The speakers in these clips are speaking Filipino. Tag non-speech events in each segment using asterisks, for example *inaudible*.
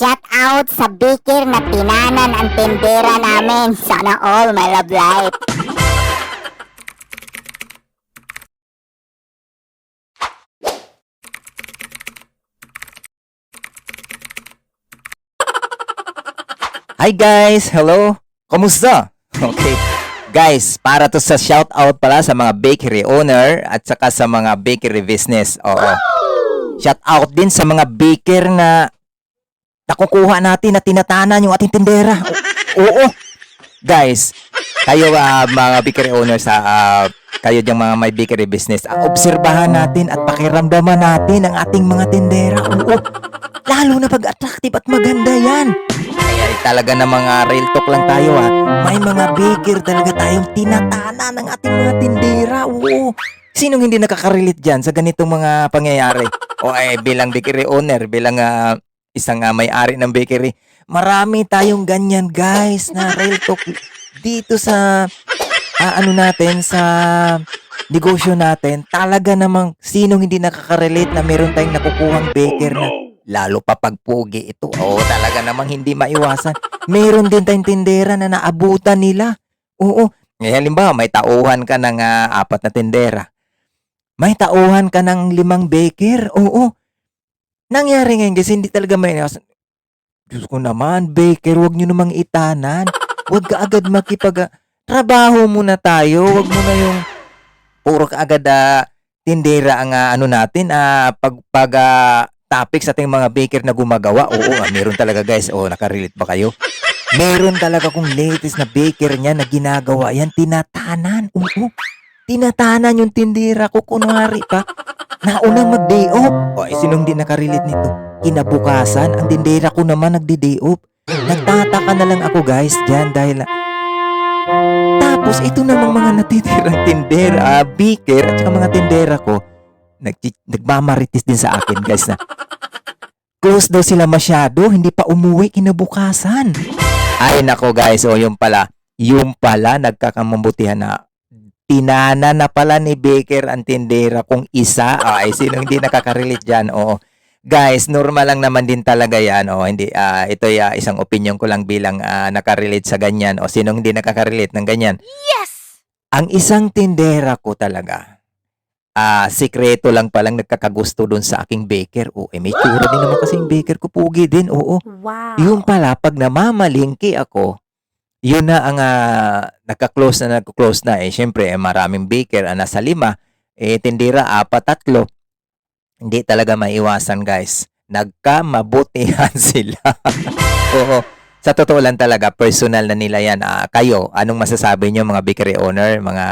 Shout out sa baker na tinanan ang tindera namin. Sana all my love life. Hi guys! Hello! Kamusta? Okay. Guys, para to sa shoutout pala sa mga bakery owner at saka sa mga bakery business. Oo. Shoutout din sa mga baker na nakukuha natin na tinatanan yung ating tindera. O- Oo. Guys, kayo ah, mga bakery owners sa kayo diyang mga may bakery business, ah, obserbahan natin at pakiramdaman natin ang ating mga tindera. Oo. Lalo na pag attractive at maganda yan. Kaya talaga na mga real talk lang tayo ha. May mga baker talaga tayong tinatana ng ating mga tindera. Oo. Sinong hindi nakaka-relate dyan sa ganitong mga pangyayari? O eh, bilang bakery owner, bilang ah, isang ah, may-ari ng bakery, marami tayong ganyan guys na real talk dito sa ah, ano natin sa negosyo natin. Talaga namang sinong hindi nakaka-relate na meron tayong nakukuhang baker na lalo pa pag pugi ito. Oo, talaga namang hindi maiwasan. Meron din tayong tindera na naabutan nila. Oo. Eh, halimbawa, may tauhan ka ng ah, apat na tindera. May tauhan ka ng limang baker. Oo. Nangyari ngayon kasi hindi talaga may iwasan. Diyos ko naman, baker, wag nyo namang itanan. Wag ka agad makipag... Trabaho muna tayo. Wag mo na yung puro ka agad ah, tindera ang ah, ano natin, ah, pag, pag ah, topic sa ating mga baker na gumagawa. Oo, ah, meron talaga guys. Oo, nakarelate ba kayo? Meron talaga kung latest na baker niya na ginagawa yan, tinatanan. Oo, tinatanan yung tindera ko. Kunwari pa, naunang mag-day off. O, eh, sinong di nakarelate nito? Kinabukasan, ang tindera ko naman nagdi-day off. Nagtataka na lang ako guys dyan dahil tapos ito namang mga natitirang tindera, ah, baker at mga tindera ko, nag nagmamaritis din sa akin guys na close daw sila masyado, hindi pa umuwi kinabukasan. Ay nako guys, o yung pala, yung pala nagkakamambutihan na tinana na pala ni Baker ang tindera kung isa. Ay, sino hindi nakaka-relate dyan? Oo. Guys, normal lang naman din talaga yan. O, hindi, ah, ito ya isang opinion ko lang bilang ah, nakarelate sa ganyan. O, sino hindi nakaka-relate ng ganyan? Yes! Ang isang tindera ko talaga, ah, sikreto lang palang nagkakagusto doon sa aking baker. O, eh, may tsura din naman kasi yung baker ko. Pugi din, oo. Wow. Yung pala, pag namamalingki ako, yun na ang ah, nagka-close na nagka-close na. Eh, syempre, eh, maraming baker, ah, nasa lima. Eh, tindera, apat, tatlo. Hindi talaga maiwasan, guys. Nagkamabutihan *laughs* sila. Oo. Sa totoo lang talaga, personal na nila yan. Ah, kayo, anong masasabi nyo mga bakery owner, mga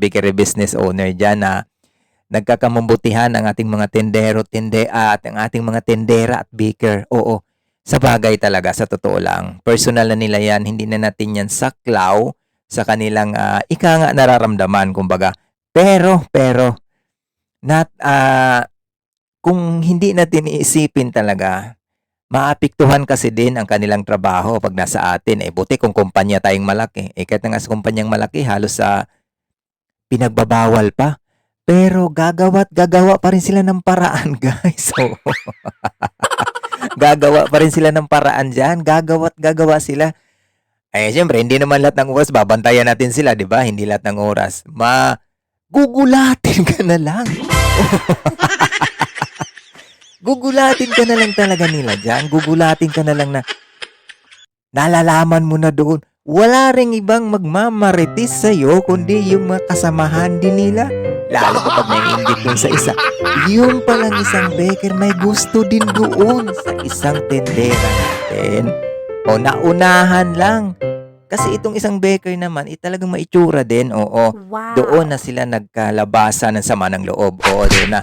bakery business owner dyan na nagkakamabutihan ang ating mga tendero, tinde, ah, at ang ating mga tendera at baker. Oo. Sa bagay talaga, sa totoo lang. Personal na nila yan, hindi na natin yan saklaw sa kanilang ah, ika nga nararamdaman, kumbaga. Pero, pero, nat, ah, kung hindi natin iisipin talaga, maapektuhan kasi din ang kanilang trabaho pag nasa atin. Eh, buti kung kumpanya tayong malaki. Eh, kahit na nga sa kumpanyang malaki, halos sa pinagbabawal pa. Pero gagawa't gagawa pa rin sila ng paraan, *laughs* guys. So, *laughs* gagawa pa rin sila ng paraan dyan. Gagawa't gagawa sila. Eh, syempre, hindi naman lahat ng oras babantayan natin sila, di ba? Hindi lahat ng oras. Ma, gugulatin *laughs* ka na lang. *laughs* gugulatin ka na lang talaga nila dyan. Gugulatin ka na lang na nalalaman mo na doon. Wala ring ibang magmamaritis sa'yo kundi yung mga kasamahan din nila. Lalo kapag naiingit dun sa isa. Yung palang isang baker may gusto din doon sa isang tendera natin. O naunahan lang. Kasi itong isang baker naman, eh, talagang maitsura din. Oo. Wow. Doon na sila nagkalabasa ng sama ng loob. Oo, doon na.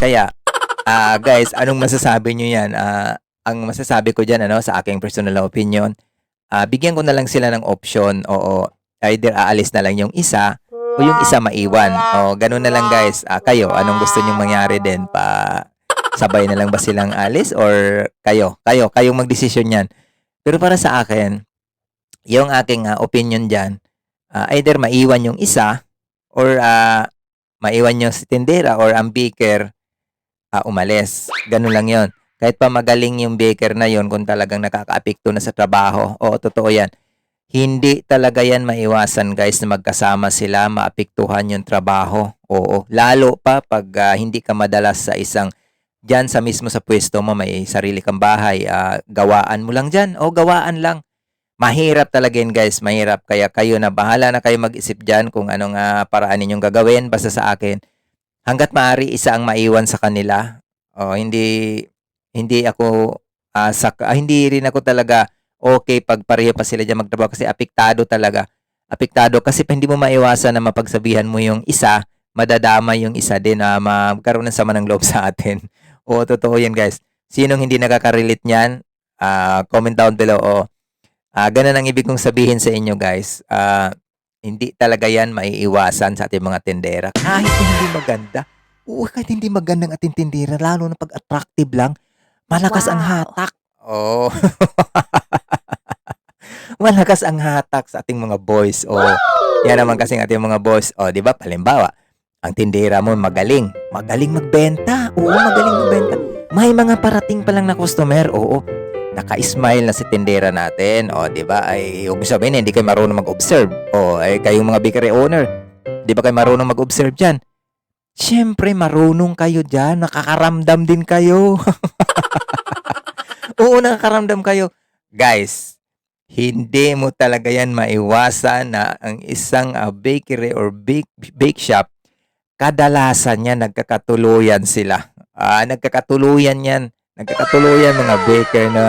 Kaya, ah guys, anong masasabi nyo yan? Ah, ang masasabi ko dyan, ano, sa aking personal opinion, ah bigyan ko na lang sila ng option. Oo, either aalis na lang yung isa o yung isa maiwan. O, ganun na lang guys. Ah, kayo, anong gusto nyong mangyari din? Pa, sabay na lang ba silang alis or kayo? Kayo, kayong magdesisyon yan. Pero para sa akin, yung aking ah, opinion dyan, ah, either maiwan yung isa or ah, maiwan yung si tindera or ang baker ah, umalis. Ganun lang yon. kahit pa magaling yung baker na yon kung talagang nakakaapekto na sa trabaho. Oo, totoo yan. Hindi talaga yan maiwasan guys na magkasama sila, maapektuhan yung trabaho. Oo, lalo pa pag ah, hindi ka madalas sa isang Diyan sa mismo sa pwesto mo may sarili kang bahay, ah, gawaan mo lang diyan o gawaan lang. Mahirap talaga yun guys, mahirap. Kaya kayo na bahala na kayo mag-isip diyan kung anong ah, paraan ninyong gagawin. Basta sa akin, hanggat maaari isa ang maiwan sa kanila. O hindi hindi ako ah, sak- ah, hindi rin ako talaga okay pag pareho pa sila diyan magtrabaho kasi apektado talaga. Apektado kasi pa hindi mo maiwasan na mapagsabihan mo yung isa, madadama yung isa din na magkaroon ng sama ng loob *laughs* sa atin. Oo, totoo yan guys. Sinong hindi nakaka-relate niyan? Ah, comment down below. O, ah, ganun ang ibig kong sabihin sa inyo guys. Ah, hindi talaga yan maiiwasan sa ating mga tendera. Kahit hindi maganda. Oo, kahit hindi magandang ating tindera, lalo na pag attractive lang, malakas ang Wow. hatak. Oo. *laughs* malakas ang hatak sa ating mga boys. O, yan naman kasi ating mga boys. O, di ba? Palimbawa, ang tindera mo magaling. Magaling magbenta. Oo, magaling magbenta. May mga parating pa lang na customer. Oo, naka-smile na si tindera natin. O, di ba? Ay, huwag mo sabihin, hindi kayo marunong mag-observe. O, ay, kayong mga bakery owner, di ba kayo marunong mag-observe dyan? Siyempre, marunong kayo dyan. Nakakaramdam din kayo. *laughs* Oo, nakakaramdam kayo. Guys, hindi mo talaga yan maiwasan na ang isang ah, bakery or bake, bake shop, kadalasan niya nagkakatuluyan sila. Ah, nagkakatuluyan yan. Nagkakatuluyan mga baker na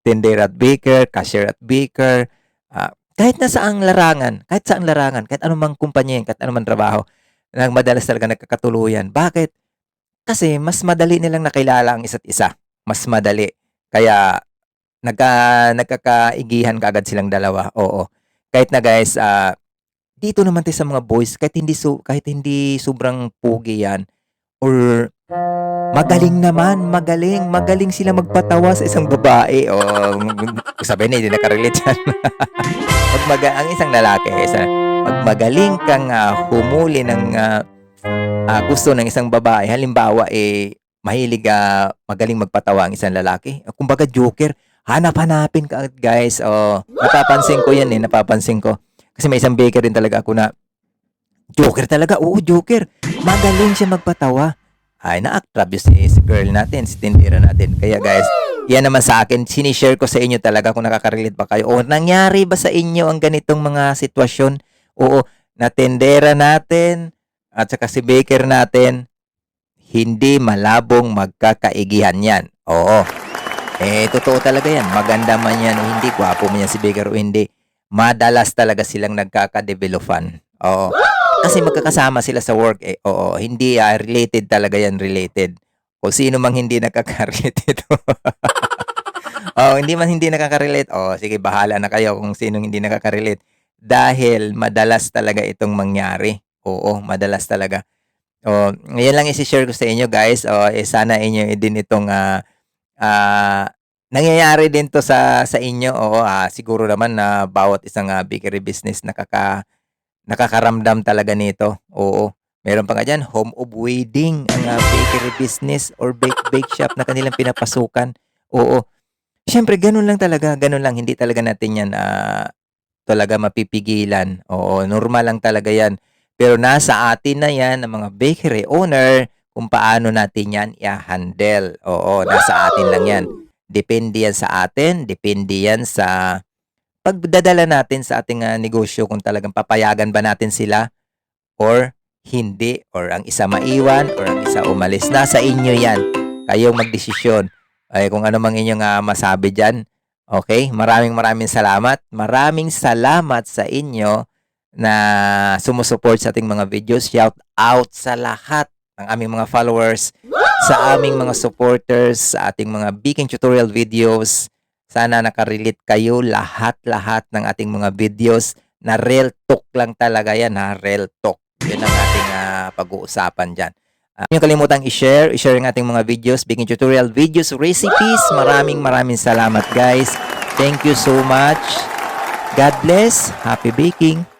tender at baker, cashier at baker. Ah, kahit na saang larangan, kahit saang larangan, kahit anumang kumpanya yan, kahit anumang trabaho, nang madalas talaga nagkakatuluyan. Bakit? Kasi mas madali nilang nakilala ang isa't isa. Mas madali. Kaya nagka nagkakaigihan kaagad silang dalawa. Oo. Kahit na guys, ah dito naman tayo sa mga boys, kahit hindi su kahit hindi sobrang pugi yan or magaling naman, magaling, magaling sila magpatawa sa isang babae. O sabi na, hindi nakarelate yan. *laughs* pag maga, ang isang lalaki, isa, pag magaling kang ah, humuli ng ah, ah, gusto ng isang babae, halimbawa, eh, mahilig ah, magaling magpatawa ang isang lalaki. Kumbaga, joker. Hanap-hanapin ka guys. O, napapansin ko yan eh, napapansin ko. Kasi may isang baker din talaga ako na joker talaga. Oo, joker. Magaling siya magpatawa. Ay, na-attract si, si girl natin, si tindera natin. Kaya guys, yan naman sa akin, sinishare ko sa inyo talaga kung nakaka-relate ba kayo. O, nangyari ba sa inyo ang ganitong mga sitwasyon? Oo, na tindera natin at saka si baker natin, hindi malabong magkakaigihan yan. Oo. Eh, totoo talaga yan. Maganda man yan o hindi, gwapo man yan si baker o hindi. Madalas talaga silang nagkakadevelopan. Oo. Kasi magkakasama sila sa work. Eh, oo, hindi ah, related talaga yan, related. Kung sino mang hindi nakaka-relate *laughs* ito. oh, hindi man hindi nakaka-relate. Oh, sige, bahala na kayo kung sino hindi nakaka-relate. Dahil madalas talaga itong mangyari. Oo, madalas talaga. Oh, ngayon lang i-share ko sa inyo, guys. Oh, eh, sana inyo din itong ah ah, nangyayari din to sa sa inyo. Oo, ah, siguro naman na bawat isang ah, bakery business nakaka nakakaramdam talaga nito. Oo. Meron pa nga dyan, home of wedding, ang ah, bakery business or bake bake shop na kanilang pinapasukan. Oo. Siyempre, ganun lang talaga. Ganun lang. Hindi talaga natin yan ah, talaga mapipigilan. Oo, normal lang talaga yan. Pero nasa atin na yan, ang mga bakery owner, kung paano natin yan i-handle. Oo, nasa atin lang yan. Depende yan sa atin, depende yan sa pagdadala natin sa ating ah, negosyo kung talagang papayagan ba natin sila or hindi or ang isa maiwan or ang isa umalis. Nasa inyo yan. Kayong magdesisyon. Ay kung ano mang inyong ah, masabi diyan. Okay? Maraming maraming salamat. Maraming salamat sa inyo na sumusuport sa ating mga videos. Shout out sa lahat ng aming mga followers, sa aming mga supporters, sa ating mga baking tutorial videos. Sana nakarelate kayo lahat-lahat ng ating mga videos na real talk lang talaga yan ha, real talk. Yun ang ating ah, pag-uusapan dyan. Uh, yung kalimutang i-share, i-share ang ating mga videos, baking tutorial videos, recipes. Maraming maraming salamat guys. Thank you so much. God bless. Happy baking.